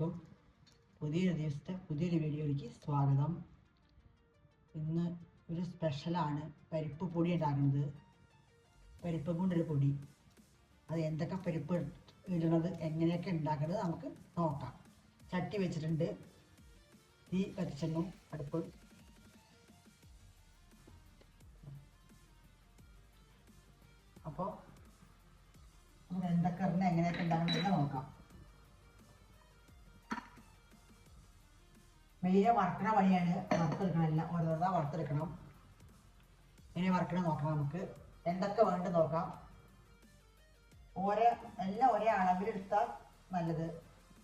എല്ലാവർക്കും പുതിയൊരു ദിവസത്തെ പുതിയൊരു വീഡിയോയിലേക്ക് സ്വാഗതം. ഇന്ന് ഒരു സ്പെഷ്യലാണ് പരിപ്പ് പൊടി ഉണ്ടാക്കുന്നത്. പരിപ്പ് കൊണ്ടൊരു പൊടി. അത് എന്തൊക്കെ പരിപ്പ് ഇടുന്നത് എങ്ങനെയൊക്കെ ഉണ്ടാക്കുന്നത് നമുക്ക് നോക്കാം. ചട്ടി വെച്ചിട്ടുണ്ട്. തീ കത്തിച്ചെന്നും അടുപ്പ് അപ്പോൾ നമുക്ക് എന്തൊക്കെ എങ്ങനെയൊക്കെ ഉണ്ടാകുന്നത് നോക്കാം. മെയ്യ വറുക്കണ പണിയാണ് വറുത്തെടുക്കണം എല്ലാം ഓരോന്നാ വറുത്തെടുക്കണം. എങ്ങനെ വറുക്കണം നോക്കാം നമുക്ക്. എന്തൊക്കെ വേണ്ടത് നോക്കാം. ഓരോ എല്ലാം ഒരേ അളവിലെടുത്താൽ നല്ലത്.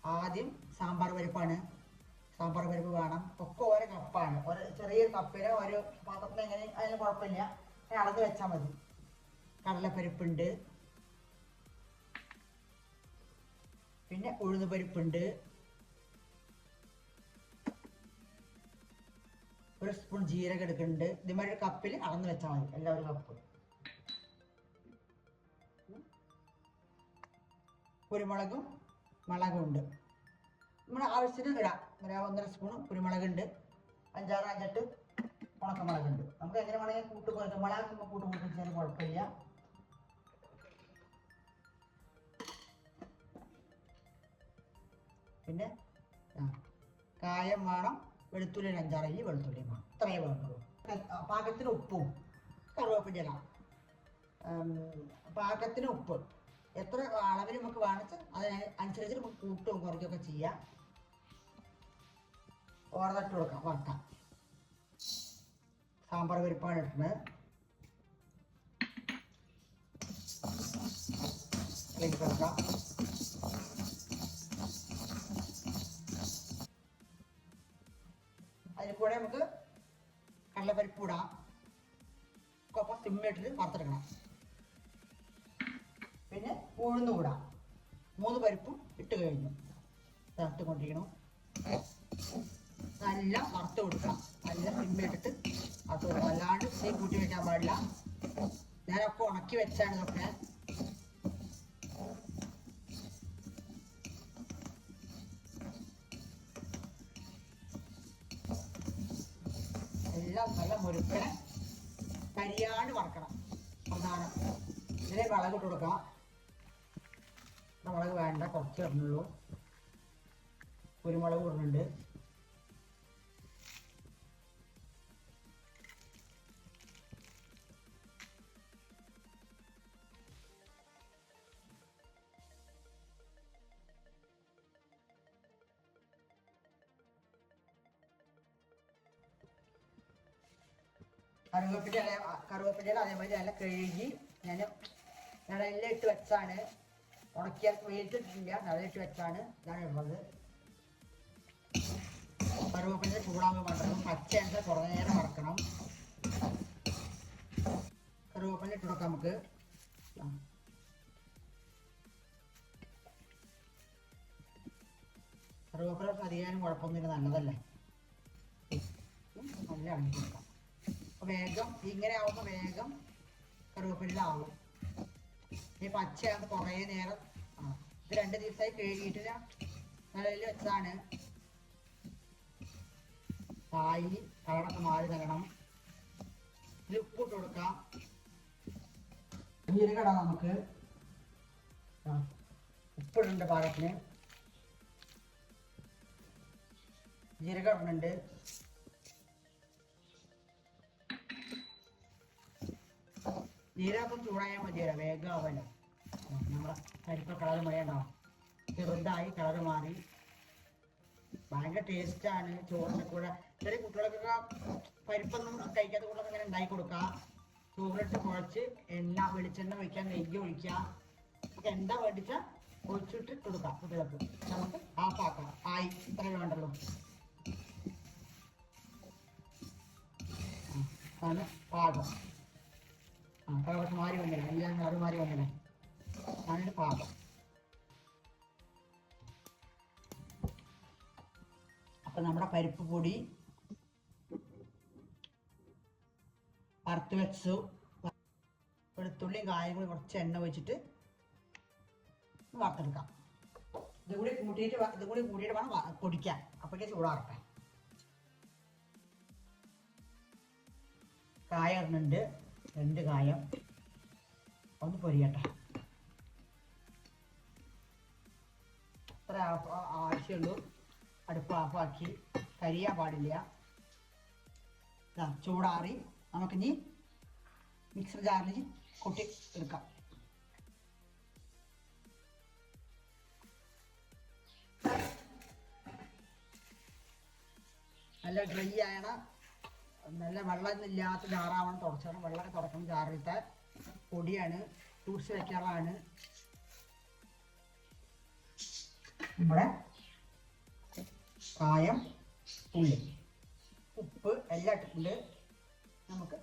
ആദ്യം സാമ്പാർ പരിപ്പാണ്. സാമ്പാർ പരിപ്പ് വേണം. ഒക്കെ ഓരോ കപ്പാണ്. ഒരു ചെറിയ കപ്പിന് ഒരു പാത്രത്തിന് എങ്ങനെ അതിന് കുഴപ്പമില്ല. അളന്ന് വെച്ചാൽ മതി. കടലപ്പരിപ്പുണ്ട്. പിന്നെ ഉഴുന്ന് ഒരു സ്പൂൺ ജീരകം എടുക്കുന്നുണ്ട്. ഇതുമാതിരി ഒരു കപ്പിൽ അളന്ന് വെച്ചാൽ മതി. എല്ലാവരും കപ്പ് കുരുമുളകും മുളകും ഉണ്ട്. നമ്മുടെ ആവശ്യത്തിന് ഇടാം. ഒരു ഒന്നര സ്പൂൺ കുരുമുളകുണ്ട് അഞ്ചാറ് അഞ്ചെട്ട് ഉണക്കമുളകുണ്ട് നമുക്ക് എങ്ങനെ വേണമെങ്കിൽ കൂട്ട് കുറയ്ക്കാം മുളക് കൂട്ട് കൂട്ടിച്ചാലും കുഴപ്പമില്ല. പിന്നെ ആ കായം വേണം. വെളുത്തുള്ളി ഒരു അഞ്ചാറല്ലി വെളുത്തുള്ളിയും വേണം ഇത്രയേ വേണ്ടുള്ളൂ. പാകത്തിന് ഉപ്പും കറുവേപ്പിന്റെ ഇല. പാകത്തിന് ഉപ്പ്. എത്ര അളവിൽ നമുക്ക് വേണിച്ച് അതിന് അനുസരിച്ച് നമുക്ക് കൂട്ടും കുറയ്ക്കുകയൊക്കെ ചെയ്യാം. ഓർന്നിട്ട് കൊടുക്കാം വറക്കാം. സാമ്പാർ പരിപ്പാണ് അതിലേക്ക് കൊടുക്കാം. നമുക്ക് കടലപ്പരിപ്പ് ഇടാം കൊപ്പം സിമ്മിട്ടിട്ട് വറുത്തെടുക്കണം. പിന്നെ ഉഴുന്ന് മൂന്ന് പരിപ്പും ഇട്ട് കഴിഞ്ഞു. ചേർത്തുകൊണ്ടിരിക്കണം നല്ല വറുത്ത് കൊടുക്കാം നല്ല സിമ്മിട്ടിട്ട് അത് അല്ലാണ്ട് തീ കൂട്ടി വെക്കാൻ പാടില്ല. ഞാനൊക്കെ ഉണക്കി വെച്ചാണ് ഇതൊക്കെ. എല്ലാം കരിയാണ്ട് വറക്കണം. പ്രധാനം. ഇതിനെ വിളകിട്ട് കൊടുക്കാം. മുളക് വേണ്ട കുറച്ച് ഇടുന്നുള്ളൂ കുരുമുളക് ഇടുന്നുണ്ട്. കറുവേപ്പിന്റെ ഇല അതേപോലെ ഇല നല്ല കഴുകി ഞാൻ നിഴലിൽ ഇട്ട് വെച്ചാണ്. ഉണക്കിയാൽ വെയിലിട്ടിട്ടില്ല നിഴലിട്ട് വെച്ചാണ്. ഇതാണ് ഇടുന്നത് കറുവേപ്പിന്റെ ചൂടാകുമ്പോൾ വേണ്ടതും പച്ച എന്താ കുറേ നേരം വറക്കണം. കറുവേപ്പിന്റെ ഇട്ട് കൊടുക്കാം നമുക്ക്. കറുവേപ്പില അധികം കുഴപ്പമൊന്നുമില്ല നല്ലതല്ലേ? നല്ല അണി കൊടുക്കാം വേഗം ഇങ്ങനെ ആവുമ്പോൾ വേഗം കറുവേപ്പില ആവും ഈ പച്ചയാകുമ്പോൾ കുറേ നേരം ആ ഇത് രണ്ട് ദിവസമായി കഴുകിയിട്ടില്ല. നിലയിൽ വെച്ചാണ് കായി കളറൊക്കെ മാറി തരണം. ഇതിൽ ഉപ്പിട്ട് കൊടുക്കാം. ജീരകട നമുക്ക് ആ ഉപ്പിടുന്നുണ്ട് പാകത്തിന്. ജീരകം ഇടുന്നുണ്ട് ജീരകം ചൂടായാൽ മതിയല്ലോ വേഗം ആവല്ലോ നമ്മളെ പരിപ്പ് കളർ മറിയണ്ടോ ചെറുതായി കളർ മാറി. ഭയങ്കര ടേസ്റ്റാണ് ചോറിന്റെ കൂടെ ചെറിയ കുട്ടികൾക്കൊക്കെ പരിപ്പൊന്നും കഴിക്കാത്ത കുട്ടികളൊക്കെ അങ്ങനെ ഉണ്ടാക്കി കൊടുക്കാം. ചോറിട്ട് കുഴച്ച് എണ്ണ വെളിച്ചെണ്ണ വെക്കാൻ നെയ്യ് ഒഴിക്കുക. എന്താ വേണ്ടിച്ച? ഒഴിച്ചിട്ട് കൊടുക്കാം കുട്ടികൾക്ക്. നമുക്ക് ആഫാക്കാം ആയി. ഇത്രയേ വേണ്ടല്ലോ ആണ് പാകം. കളറൊക്കെ മാറി വന്നില്ല. എല്ലാം അത് മാറി വന്നില്ല. അതാണ് പാകം അപ്പൊ നമ്മുടെ പരിപ്പ് പൊടി വറുത്ത് വെച്ചു. വെളുത്തുള്ളിയും കായും കുറച്ച് എണ്ണ ഒഴിച്ചിട്ട് വറുത്തെടുക്കാം. ഇത് കൂടി കൂട്ടിയിട്ട് ഇത് കൂടി കൂട്ടിയിട്ട് വേണം പൊടിക്കാൻ. അപ്പോഴേക്ക് ചൂടാറട്ടെ കായ ഇടുന്നുണ്ട് രണ്ട് കായം ഒന്ന് പൊരിയട്ടെ. അത്ര ആവശ്യമുള്ളൂ. അടുപ്പ് ഓഫാക്കി. കരിയാൻ പാടില്ല. ചൂടാറി. നമുക്കിനി മിക്സർ ജാറിൽ കൊട്ടി എടുക്കാം. നല്ല ഡ്രൈ ആയണ. നല്ല വെള്ളം ഇല്ലാത്ത ജാറാവണം തുടച്ചണം വെള്ളമൊക്കെ തുടക്കണം ജാറിലത്തെ പൊടിയാണ് ഫ്രൂട്ട്സ് വെക്കാറാണ്. നമ്മുടെ കായം ഉള്ളി ഉപ്പ് എല്ലാം ഇട്ടിട്ടുണ്ട് നമുക്ക്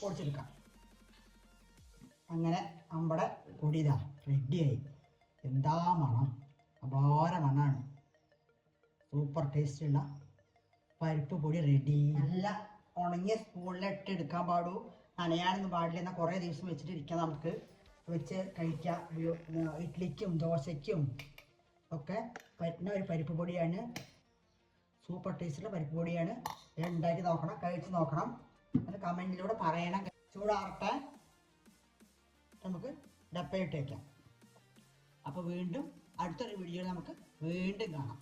പൊടിച്ചെടുക്കാം. അങ്ങനെ നമ്മുടെ പൊടി ഇതാ റെഡിയായി എന്താ മണം? അപാര മണ്ണാണ് സൂപ്പർ ടേസ്റ്റുള്ള പരിപ്പ് പൊടി റെഡി നല്ല ഉണങ്ങിയ സ്പൂണിൽ ഇട്ട് എടുക്കാൻ പാടൂ. നനയാനൊന്നും പാടില്ല. എന്നാൽ കുറേ ദിവസം വെച്ചിട്ട് ഇരിക്കാം നമുക്ക്. വെച്ച് കഴിക്കാം. ഇഡ്ഡലിക്കും ദോശയ്ക്കും ഒക്കെ പറ്റുന്ന ഒരു പരിപ്പ് പൊടിയാണ്. സൂപ്പർ ടേസ്റ്റുള്ള പരിപ്പ് പൊടിയാണ്. ഉണ്ടാക്കി നോക്കണം. കഴിച്ച് നോക്കണം. അത് കമന്റിലൂടെ പറയണം. ചൂടാറട്ടെ. നമുക്ക് ഡപ്പയിട്ട് വയ്ക്കാം അപ്പോൾ വീണ്ടും അടുത്തൊരു വീഡിയോയിൽ നമുക്ക് വീണ്ടും കാണാം.